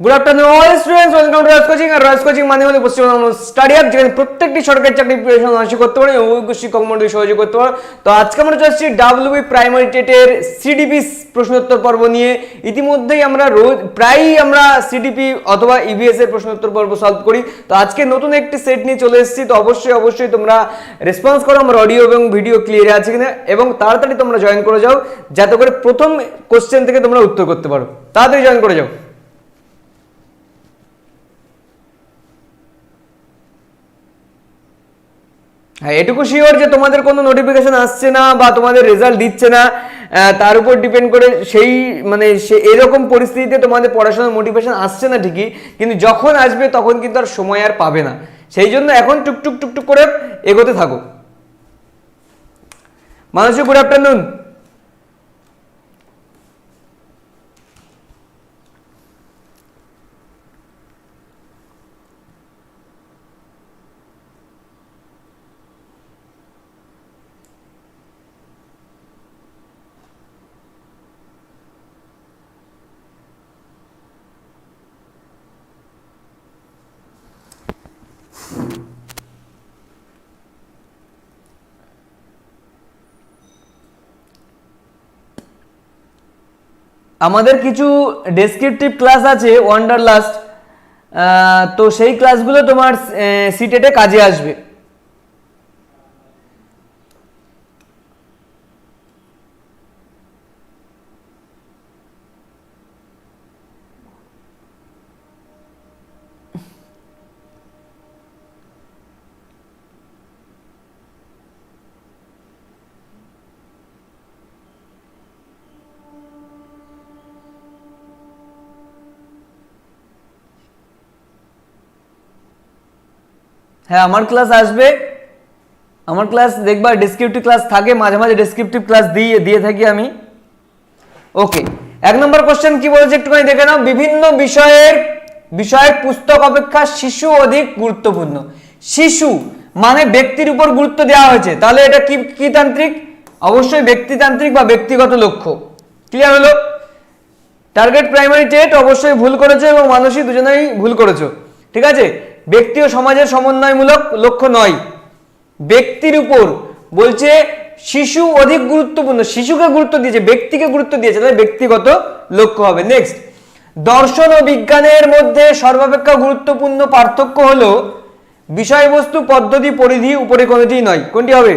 Good afternoon all students welcome to Raj coaching R Raj coaching মানে হলো Paschimbanga study up যেখানে প্রত্যেকটি সরকারি চাকরি প্রিপারেশন মানুষ করতে পারে, এবং অভিজ্ঞ শিক্ষক মন্ডলী সহযোগ করতে পারে। তো আজকে আমরা আসছি ডাব্লিউবি প্রাইমারি টেটের সিডিপি প্রশ্নোত্তর পর্ব নিয়ে। ইতিমধ্যেই আমরা রোজ, প্রায়ই আমরা সিডিপি অথবা ইবিএস এর প্রশ্নোত্তর পর্ব সলভ করি। তো আজকে নতুন একটি সেট নিয়ে চলে এসেছি। তো অবশ্যই অবশ্যই তোমরা রেসপন্স করো। আমার অডিও এবং ভিডিও ক্লিয়ার আছে কিনা, এবং তাড়াতাড়ি তোমরা জয়েন করে যাও। যাতে করে প্রথম কোশ্চেন থেকে তোমরা উত্তর করতে পারো। তাড়াতাড়ি জয়েন করে যাও। হ্যাঁ এটুকু শিওর যে তোমাদের কোনো নোটিফিকেশন আসছে না বা তোমাদের রেজাল্ট দিচ্ছে না তার উপর ডিপেন্ড করে সেই মানে সে এরকম পরিস্থিতিতে তোমাদের পড়াশোনার মোটিভেশন আসছে না ঠিকই, কিন্তু যখন আসবে তখন কিন্তু আর সময় আর পাবে না। সেই জন্য এখন টুকটুক টুকটুক করে এগোতে থাকো। মানুষ গুড আফটারনুন আমাদের কিছু ডেসক্রিপটিভ ক্লাস আছে ওয়ান্ডার লাস্ট তো সেই ক্লাসগুলো তোমার সিটেটে কাজে আসবে। হ্যাঁ আমার ক্লাস আসবে। আমার ক্লাস দেখবা ডেসক্রিপটিভ ক্লাস থাকে, মাঝে মাঝে ডেসক্রিপটিভ ক্লাস দিয়ে দিয়ে থাকি আমি। ওকে এক নম্বর কোশ্চেন কি বলেছে একটুখানি দেখে নাও। বিভিন্ন বিষয়ের বিষয়ের পুস্তক অপেক্ষা শিশু অধিক গুরুত্বপূর্ণ। শিশু মানে ব্যক্তির উপর গুরুত্ব দেওয়া হয়েছে। তাহলে এটা কি কি তান্ত্রিক? অবশ্যই ব্যক্তিতান্ত্রিক বা ব্যক্তিগত লক্ষ্য। ক্লিয়ার হলো? টার্গেট প্রাইমারি টেট অবশ্যই ভুল করেছ এবং মানসী দুজনেই ভুল করেছ। ঠিক আছে? ব্যক্তি ও সমাজের সমন্বয়মূলক লক্ষ্য নয়। ব্যক্তির উপর বলছে শিশু অধিক গুরুত্বপূর্ণ, শিশুকে গুরুত্ব দিয়েছে, ব্যক্তিকে গুরুত্ব দিয়েছে, তাহলে ব্যক্তিগত লক্ষ্য হবে। নেক্সট দর্শন ও বিজ্ঞানের মধ্যে সর্বাপেক্ষা গুরুত্বপূর্ণ পার্থক্য হলো বিষয়বস্তু, পদ্ধতি, পরিধি উপরে কোনটি নয়। কোনটি হবে?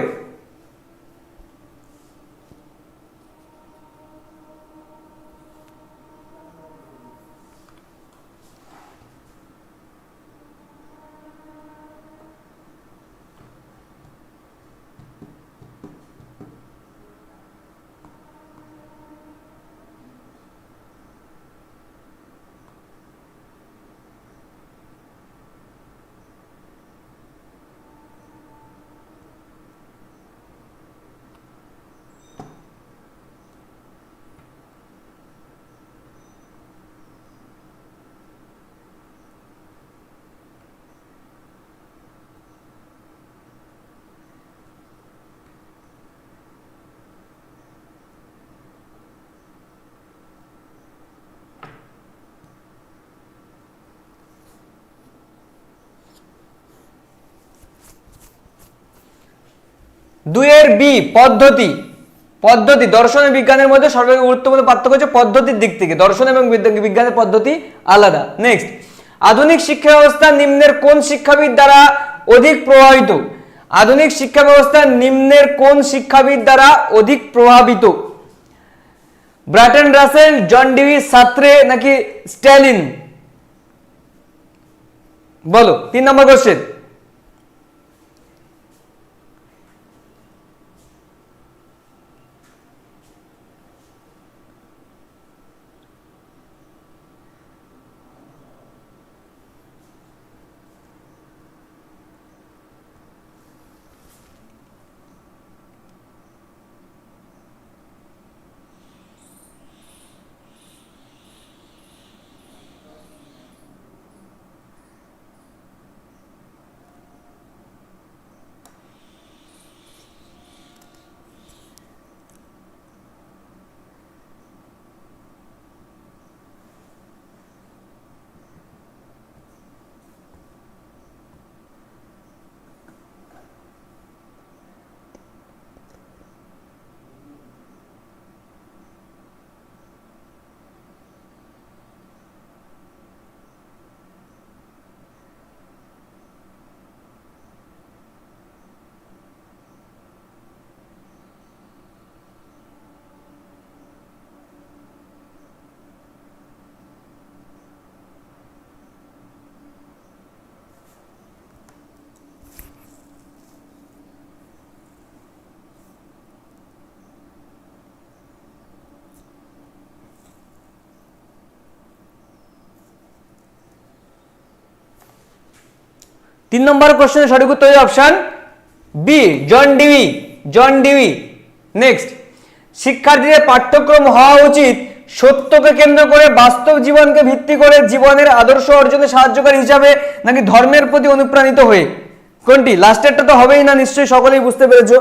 দুইয়ের বি, পদ্ধতি। পদ্ধতি, দর্শন বিজ্ঞানের মধ্যে সর্বাধিক গুরুত্বপূর্ণ পার্থক্য হচ্ছে পদ্ধতির দিক থেকে। দর্শন এবং বিজ্ঞানের পদ্ধতি আলাদা। নেক্সট আধুনিক শিক্ষা ব্যবস্থা নিম্নের কোন শিক্ষাবিদ দ্বারা অধিক প্রভাবিত? আধুনিক শিক্ষা ব্যবস্থা নিম্নের কোন শিক্ষাবিদ দ্বারা অধিক প্রভাবিত? ব্রাটন রাসেল, জন ডিভি, সাত্রে নাকি স্ট্যালিন? বলো, তিন নম্বর কোশ্চেন তিন নম্বর কোশ্চেনের সঠিক উত্তর option B John Dewey John Dewey next শিক্ষার্থীদের পাঠ্যক্রম হওয়া উচিত সত্যকে কেন্দ্র করে বাস্তব জীবনকে ভিত্তি করে জীবনের আদর্শ অর্জনে সাহায্যকারী হিসাবে নাকি ধর্মের প্রতি অনুপ্রাণিত হয়ে? কোনটি? লাস্টেরটা তো হবেই না, নিশ্চয়ই সকলেই বুঝতে পেরেছ।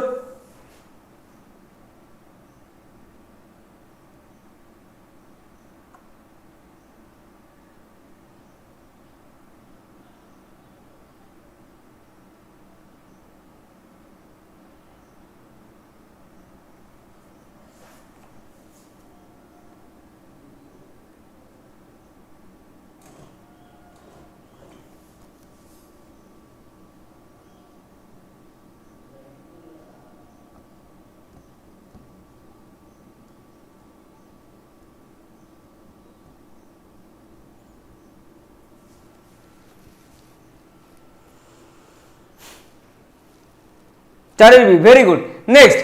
চারের বি ভেরি গুড নেক্সট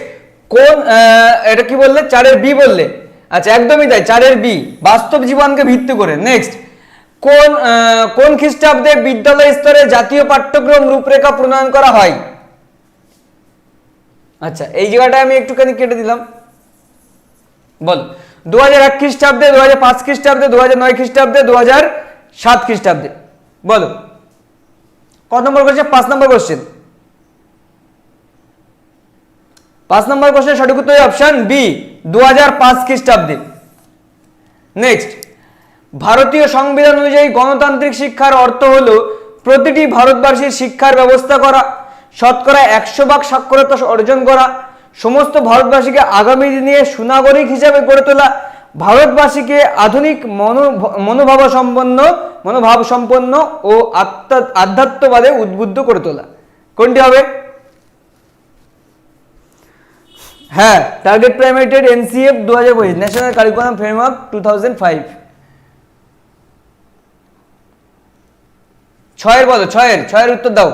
কোন এটা কি বললে? চারের বি বললে। আচ্ছা একদমই তাই চারের বি, বাস্তব জীবনকে ভিত্তি করে। নেক্সট কোন কোন খ্রিস্টাব্দে বিদ্যালয় স্তরে জাতীয় পাঠ্যক্রম রূপরেখা প্রণয়ন করা হয়? আচ্ছা এই জায়গাটা আমি একটুখানি কেটে দিলাম। বল দু হাজার এক খ্রিস্টাব্দে দু হাজার পাঁচ খ্রিস্টাব্দে দু হাজার নয় খ্রিস্টাব্দে দু হাজার সাত খ্রিস্টাব্দে। বলো কত নম্বর কোশ্চেন পাঁচ নম্বর কোশ্চেন পাঁচ নম্বর কোশ্চেন সঠিক উত্তর অপশন বি দু হাজার পাঁচ খ্রিস্টাব্দে। নেক্সট ভারতীয় সংবিধান অনুযায়ী গণতান্ত্রিক শিক্ষার অর্থ হল প্রতিটি ভারতবাসীর শিক্ষার ব্যবস্থা করা, শতকরা একশো ভাগ সাক্ষরতা অর্জন করা, সমস্ত ভারতবাসীকে আগামী দিনে সুনাগরিক হিসাবে গড়ে তোলা, ভারতবাসীকে আধুনিক মনো মনোভাব সম্পন্ন মনোভাব সম্পন্ন ও আত্মা, আধ্যাত্মবাদে উদ্বুদ্ধ করে তোলা। কোনটি হবে? হ্যাঁ টার্গেট প্রাইমেটেড এনসিএফ দু হাজার পঁচিশ national curriculum framework two thousand five ছয়ের বলো, ছয়ের ছয়ের উত্তর দাও।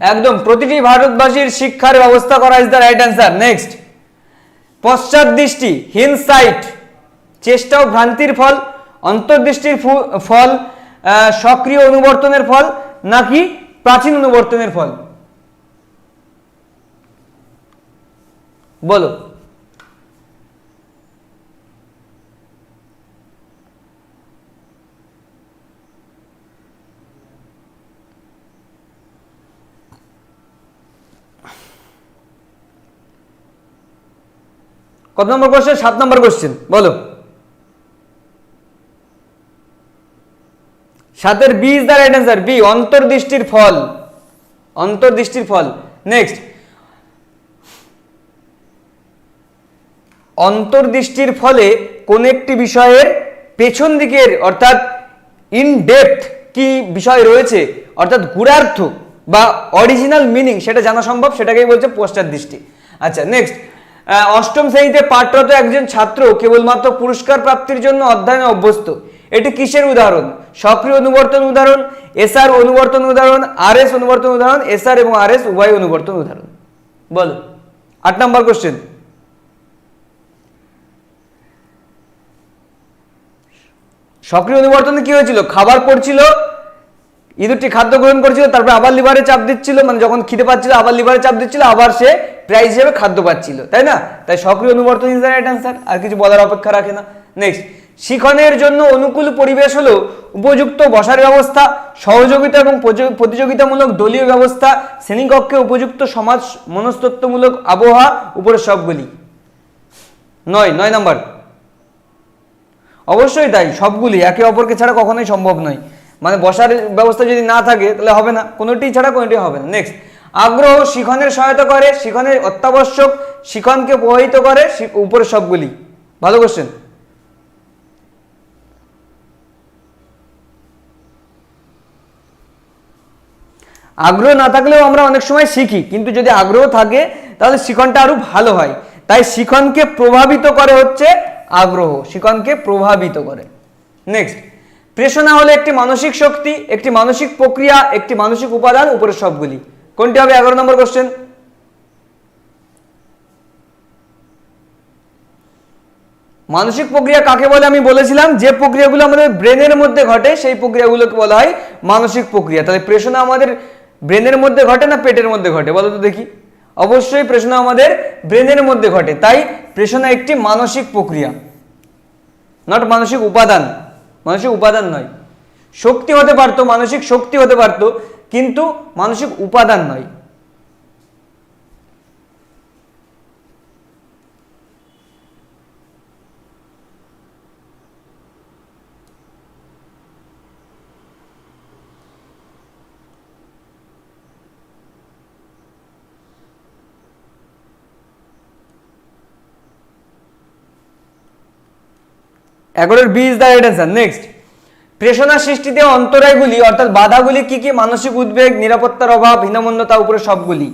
একদম, প্রতিটি ভারতবাসীর শিক্ষার ব্যবস্থা করা is the right answer next পশ্চাৎ দৃষ্টি হিনসাইট চেষ্টা ও ভ্রান্তির ফল, অন্তর্দৃষ্টির ফল সক্রিয় অনুবর্তনের ফল, নাকি প্রাচীন অনুবর্তনের ফল? বলো। কত নম্বর কোশ্চেন সাত নম্বর কোশ্চেন বলো। সাতের B is right answer B অন্তর্দৃষ্টির ফল। অন্তর্দৃষ্টির ফল। নেক্সট অন্তর্দৃষ্টির ফলে কোন একটি বিষয়ের পেছন দিকের, অর্থাৎ ইন ডেপথ কি বিষয় রয়েছে, অর্থাৎ গুড়ার্থ বা অরিজিনাল মিনিং সেটা জানা সম্ভব, সেটাকেই বলছে পোস্টার দৃষ্টি আচ্ছা নেক্সট অষ্টম শ্রেণীতে পাঠরত একজন ছাত্র কেবলমাত্র পুরস্কার প্রাপ্তির জন্য অধ্যয়নে অভ্যস্ত। এটি কিসের উদাহরণ? সক্রিয় অনুবর্তন উদাহরণ, এসআর অনুবর্তন উদাহরণ আর এস অনুবর্তন উদাহরণ, এসআর এবং আর এস উভয় অনুবর্তন উদাহরণ। বলো। আট নম্বর কোশ্চেন সক্রিয় অনুবর্তনে কি হয়েছিল? খাবার পড়ছিল, ইঁদুরটি খাদ্য গ্রহণ করছিল, তারপরে আবার লিভারে চাপ দিচ্ছিল মানে যখন খিদে পাচ্ছিল, আবার লিভারে চাপ দিচ্ছিল, আবার সে প্রাইজ হিসেবে খাদ্য পাচ্ছিল, তাই না? তাই সক্রিয় অনুবর্তন ইজ দ্য রাইট অ্যান্সার আর কিছু বলার অপেক্ষা রাখে না। নেক্সট শিখনের জন্য অনুকূল পরিবেশ হলো উপযুক্ত বসার ব্যবস্থা, সহযোগিতা এবং প্রতিযোগিতামূলক দলীয় ব্যবস্থা, শ্রেণীকক্ষে উপযুক্ত সমাজ মনস্তত্ত্বমূলক আবহাওয়া উপরে সবগুলি। নয় নয় নাম্বার। অবশ্যই তাই, সবগুলি, একে অপরকে ছাড়া কখনোই সম্ভব নয়। মানে বসার ব্যবস্থা যদি না থাকে, তাহলে হবে না। কোনোটি ছাড়া কোনোটি হবে না। নেক্সট আগ্রহ শিখনের সহায়তা করে, শিখনের অত্যাবশ্যক শিখনকে প্রভাবিত করে উপরের সবগুলি। ভালো কোশ্চেন আগ্রহ না থাকলেও আমরা অনেক সময় শিখি, কিন্তু যদি আগ্রহ থাকে, তাহলে শিখনটা আরও ভালো হয়। তাই শিখনকে প্রভাবিত করে হচ্ছে আগ্রহ, শিখনকে প্রভাবিত করে। নেক্সট প্রেষণা হলো একটি মানসিক শক্তি, একটি মানসিক প্রক্রিয়া, একটি মানসিক উপাদান উপরের সবগুলি। কোনটি হবে এগারো নম্বর কোশ্চেন মানসিক প্রক্রিয়া কাকে বলে? আমি বলেছিলাম, যে প্রক্রিয়াগুলো আমাদের ব্রেনের মধ্যে ঘটে, সেই প্রক্রিয়াগুলোকে বলা হয় মানসিক প্রক্রিয়া। তাহলে প্রেষণা আমাদের ব্রেনের মধ্যে ঘটে না পেটের মধ্যে ঘটে? বলো তো দেখি। অবশ্যই প্রেষণা আমাদের ব্রেনের মধ্যে ঘটে। তাই প্রেষণা একটি মানসিক প্রক্রিয়া নট মানসিক উপাদান। মানসিক উপাদান নয়। শক্তি হতে পারতো, মানসিক শক্তি হতে পারতো কিন্তু মানসিক উপাদান নয় এগারোর B the right answer next প্রেষণা সৃষ্টিতে অন্তরায়গুলি, অর্থাৎ বাধাগুলি কি কি? মানসিক উদ্বেগ, নিরাপত্তার অভাব, হীনমন্যতা উপরে সবগুলি।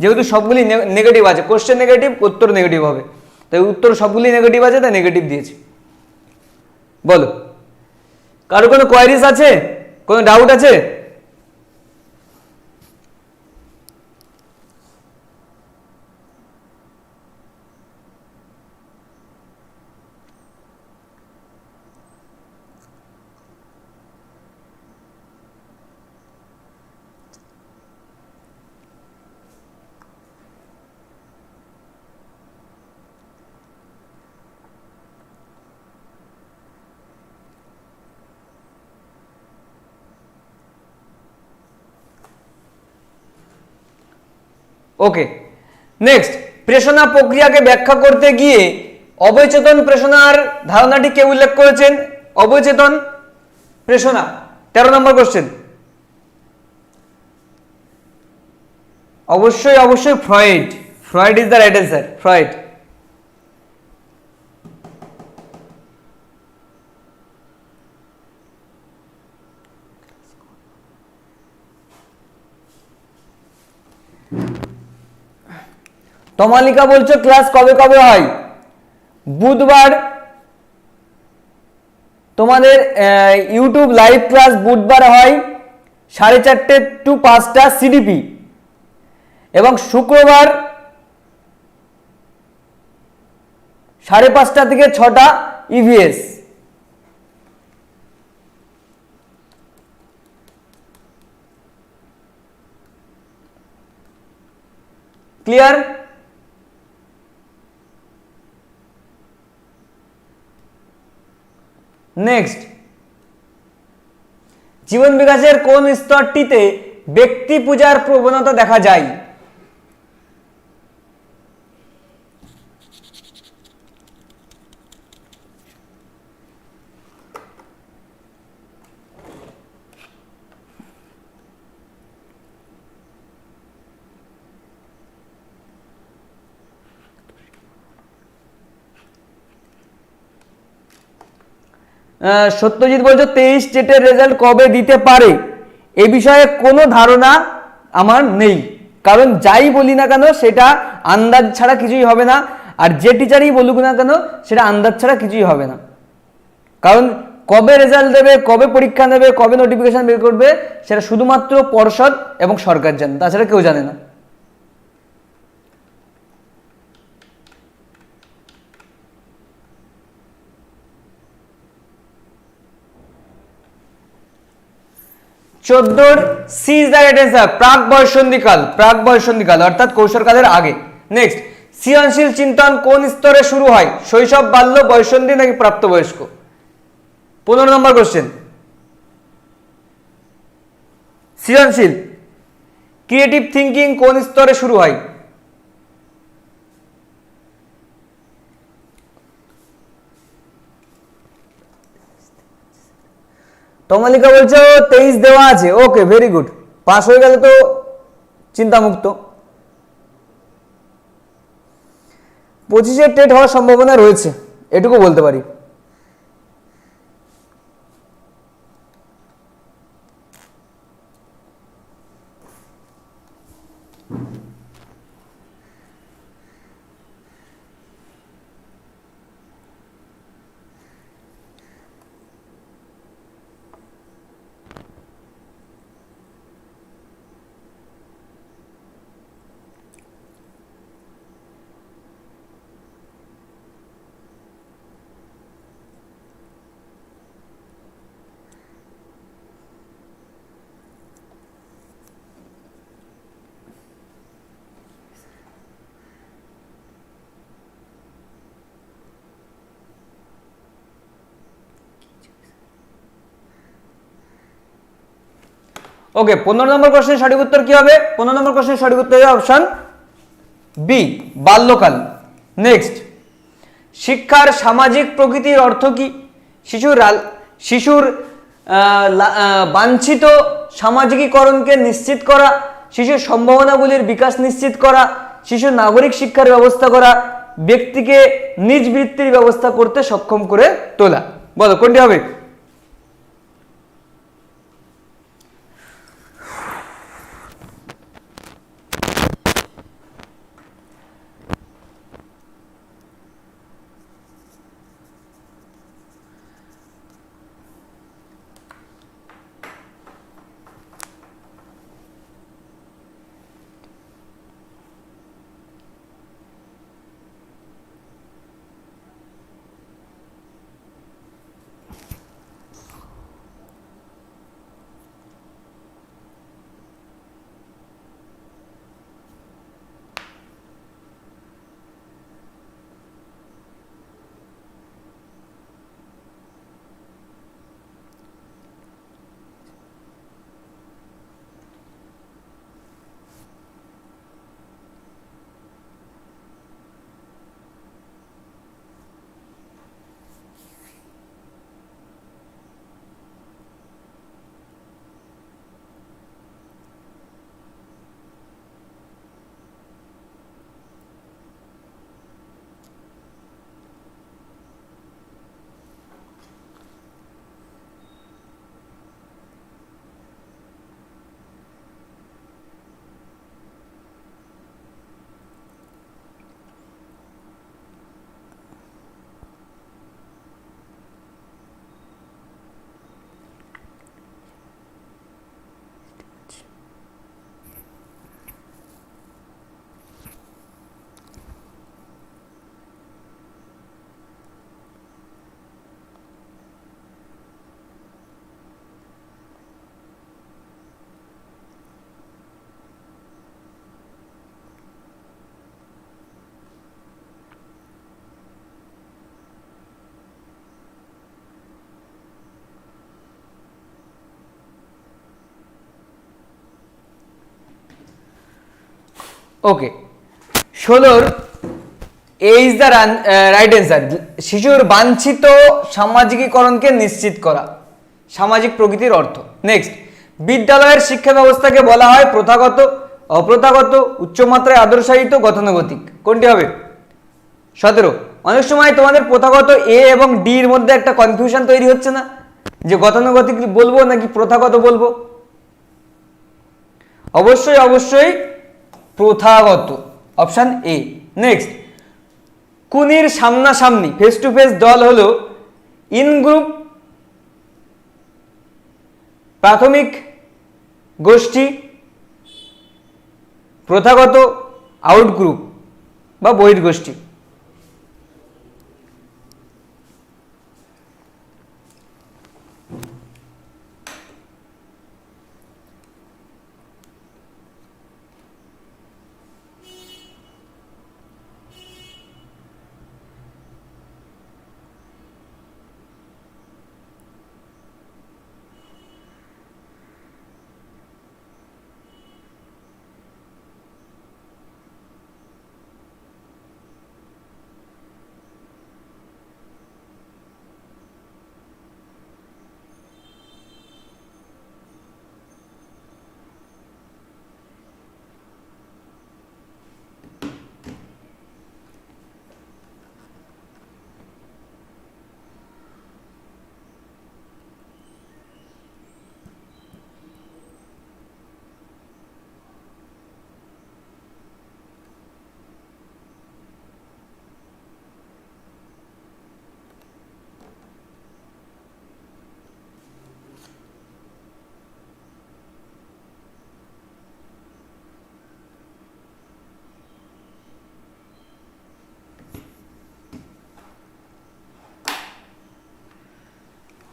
যেহেতু সবগুলি নেগেটিভ আছে কোশ্চেন নেগেটিভ উত্তর নেগেটিভ হবে। তাই উত্তর সবগুলি নেগেটিভ আছে, তাই নেগেটিভ দিয়েছে। বলো। কারও কোনো কোয়ারিজ আছে? কোনো ডাউট আছে? ওকে নেক্সট প্রেষণা প্রক্রিয়াকে ব্যাখ্যা করতে গিয়ে অবচেতন প্রেষণার ধারণাটি কে উল্লেখ করেছেন অবচেতন প্রেষণা তেরো নম্বর কোশ্চেন অবশ্যই অবশ্যই Freud Freud is the right answer Freud Tamalika বলছো ক্লাস কবে কবে হয়? বুধবার। তোমাদের ইউটিউব লাইভ ক্লাস বুধবার হয় সাড়ে চারটে টু পাঁচটা সিডিপি এবং শুক্রবার সাড়ে পাঁচটা থেকে ছটা E ইভিএস ক্লিয়ার নেক্সট জীবন বিকাশের কোন স্তরটিতে ব্যক্তি পূজার প্রবণতা দেখা যায়? সত্যজিৎ বলছো, তেইশ স্টেটের রেজাল্ট কবে দিতে পারে? এ বিষয়ে কোনো ধারণা আমার নেই। কারণ যাই বলি না কেন, সেটা আন্দাজ ছাড়া কিছুই হবে না। আর যে টিচারই বলুক না কেন, সেটা আন্দাজ ছাড়া কিছুই হবে না। কারণ কবে রেজাল্ট দেবে, কবে পরীক্ষা নেবে, কবে নোটিফিকেশন বের করবে, সেটা শুধুমাত্র পর্ষদ এবং সরকার জানে। তাছাড়া কেউ জানে না। চোদ্দোর C is the right answer, প্রাক বয়সন্ধিকাল প্রাক বয়সন্ধিকাল, অর্থাৎ কৈশোরকালের আগে। নেক্সট সৃজনশীল চিন্তন কোন স্তরে শুরু হয়? শৈশব, বাল্য, বয়সন্ধি নাকি প্রাপ্তবয়স্ক? পনেরো নম্বর কোশ্চেন সৃজনশীল ক্রিয়েটিভ থিঙ্কিং কোন স্তরে শুরু হয়? তমালিকা বলছে তেইশ দেওয়া আছে, ওকে ভেরি গুড পাস হয়ে গেলে তো চিন্তামুক্ত। পঁচিশে টেট হওয়ার সম্ভাবনা রয়েছে, এটুকু বলতে পারি। ওকে পনেরো নম্বর কোশ্চেনের সঠিক উত্তর কি হবে? পনেরো নম্বর কোশ্চেনের সঠিক উত্তর হবে অপশন বি বাল্যকাল। নেক্সট শিক্ষার সামাজিক প্রকৃতির অর্থ কি? শিশুর শিশুর বাঞ্ছিত সামাজিকীকরণকে নিশ্চিত করা, শিশুর সম্ভাবনাগুলির বিকাশ নিশ্চিত করা, শিশুর নাগরিক শিক্ষার ব্যবস্থা করা, ব্যক্তিকে নিজ বৃত্তির ব্যবস্থা করতে সক্ষম করে তোলা। বলো, কোনটি হবে? ওকে ষোলোর ইজ দ্য রাইট অ্যান্সার শিশুর বাঞ্ছিত সামাজিকীকরণকে নিশ্চিত করা, সামাজিক প্রকৃতির অর্থ। নেক্সট বিদ্যালয়ের শিক্ষা ব্যবস্থাকে বলা হয় প্রথাগত, অপ্রথাগত, উচ্চমাত্রায় আদর্শায়িত, গতানুগতিক। কোনটি হবে? সতেরো, অনেক সময় তোমাদের প্রথাগত এ এবং ডি এর মধ্যে একটা কনফিউশন তৈরি হচ্ছে না? যে গতানুগতিক বলব নাকি প্রথাগত বলব? অবশ্যই অবশ্যই প্রথাগত। অপশান এ নেক্সট কুনির সামনাসামনি ফেস টু ফেস দল হল ইন গ্রুপ প্রাথমিক গোষ্ঠী, প্রথাগত আউট গ্রুপ বা বহির্গোষ্ঠী।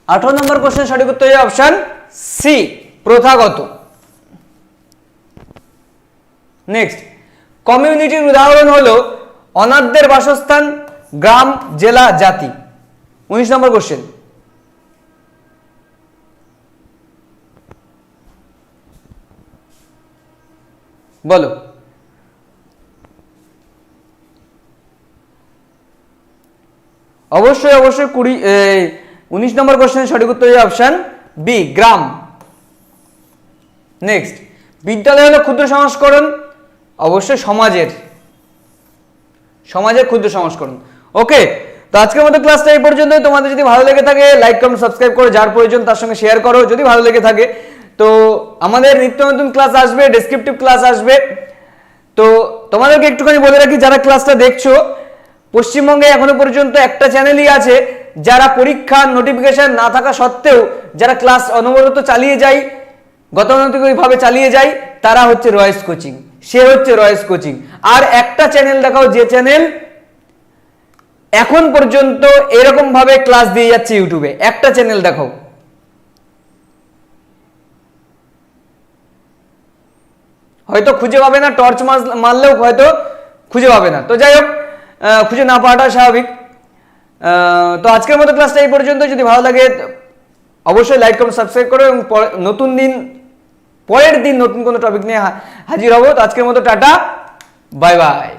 আঠারো নম্বর কোশ্চেন সঠিক উত্তর অপশন সি প্রথাগত। নেক্সট কমিউনিটির উদাহরণ হলো অনাথদের বাসস্থান গ্রাম, জেলা, জাতি। উনিশ নম্বর কোশ্চেন বলো। অবশ্যই অবশ্যই কুড়ি উনিশ নম্বর কোশ্চেনের সঠিক উত্তর অপশন বি গ্রাম। নেক্সট বিদ্যালয় হলো ক্ষুদ্র সংস্করণ, অবশ্যই সমাজের। সমাজের ক্ষুদ্র সংস্করণ। ওকে তো আজকের মতো ক্লাসটা এই পর্যন্তই। তোমাদের যদি ভালো লেগে থাকে লাইক কমেন্ট সাবস্ক্রাইব করো। যার প্রয়োজন তার সঙ্গে শেয়ার করো, যদি ভালো লেগে থাকে। তো আমাদের নিত্য নতুন ক্লাস আসবে ডেসক্রিপটিভ ক্লাস আসবে। তো তোমাদেরকে একটুখানি বলে রাখি, যারা ক্লাসটা দেখছ পশ্চিমবঙ্গে এখনও পর্যন্ত একটা চ্যানেলই আছে যারা পরীক্ষার নোটিফিকেশন না থাকা সত্ত্বেও যারা ক্লাস অনবরত চালিয়ে যায়, গতানুগতিকভাবে চালিয়ে যায়, তারা হচ্ছে রয়েস কোচিং সে হচ্ছে রয়েস কোচিং আর একটা চ্যানেল দেখাও, যে চ্যানেল এখন পর্যন্ত এরকম ভাবে ক্লাস দিয়ে যাচ্ছে ইউটিউবে একটা চ্যানেল দেখাও। হয়তো খুঁজে পাবে না টর্চ মারলেও হয়তো খুঁজে পাবে না। তো যাই হোক খুঁজে না পাওয়াটা স্বাভাবিক। তো আজকের মতো ক্লাসটা এই পর্যন্ত যদি ভালো লাগে, অবশ্যই লাইক কমেন্ট সাবস্ক্রাইব করো এবং নতুন দিন, পরের দিন নতুন কোনো টপিক নিয়ে হাজির হব। তো আজকের মতো টাটা বাই বাই